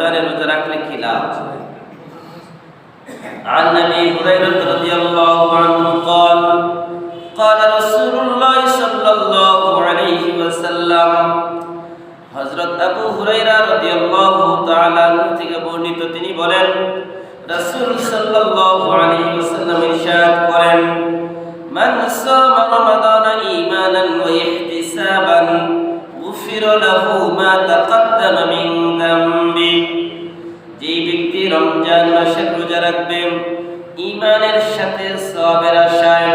রমজানের রোজা রাখলে কি লাভ عن ابي هريره رضي الله عنه قال قال رسول الله صلى الله عليه وسلم হযরত আবু হুরায়রা রাদিয়াল্লাহু তাআলা আনহু থেকে বর্ণিত তিনি বলেন রাসূল সাল্লাল্লাহু আলাইহি ওয়াসাল্লাম ইরশাদ করেন মান সামা রমাদান ঈমানান ওয়া ইহতিসাবান غفر له ما تقدم من ذنبه যেই ব্যক্তি রমজান মাসের রোজা রাখবেন। ইমানের সাথে সবের আশায়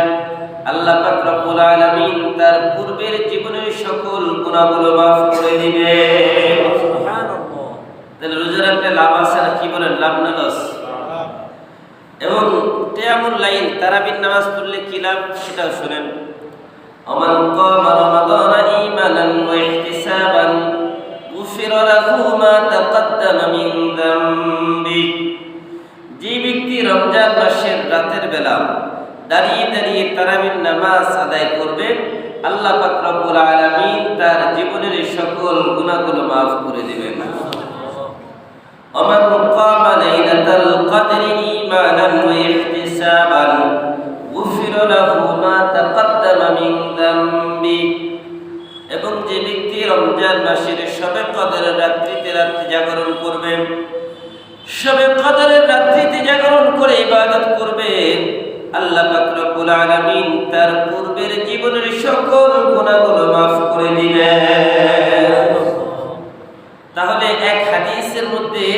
আল্লাহ পাক রব্বুল তার পূর্বের জীবনের সকল গুনাহগুলো maaf করে দিবে রোজা রাখলে লাভ আছে না কি বলেন? লাভ না লস? এবং তেমন লাইন তারাবির নামাজ পড়লে কি লাভ? সেটাও শোনেন। অমান غفر له ما تقدم من ذنبه যে ব্যক্তি রমজান মাসের রাতের বেলা দাঁড়িয়ে দাঁড়িয়ে তারাবির নামাজ আদায় করবে আল্লাহ পাক রব্বুল আলামিন তার জীবনের সকল গুনাহগুলো মাফ করে দিবেন ومن قام ليلة القدر إيمانا واحتسابا রমজান মাসের সবে কদরের রাত্রিতে রাত্রি জাগরণ করবে। সবে কদরের রাত্রিতে জাগরণ করে ইবাদত করবে। আল্লাহ রব্বুল আলামিন তার পূর্বের জীবনের সকল গুনাহগুলো মাফ করে দিবেন। তাহলে এক হাদিসের মধ্যে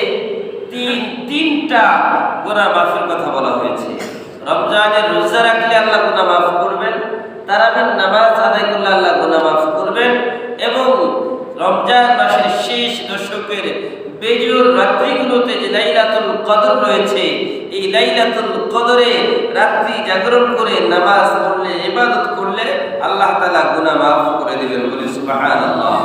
তিন তিনটা গুনাহ মাফের কথা বলা হয়েছে। রমজানের রোজা রমজান মাসের শেষ দশকের বেজুর রাত্রিগুলোতে যে লাইলাতুল কদর রয়েছে, এই লাইলাতুল কদরে রাত্রি জাগরণ করে নামাজ পড়লে, ইবাদত করলে আল্লাহ তাআলা গুনাহ মাফ করে দিবেন বলে সুবহানাল্লাহ।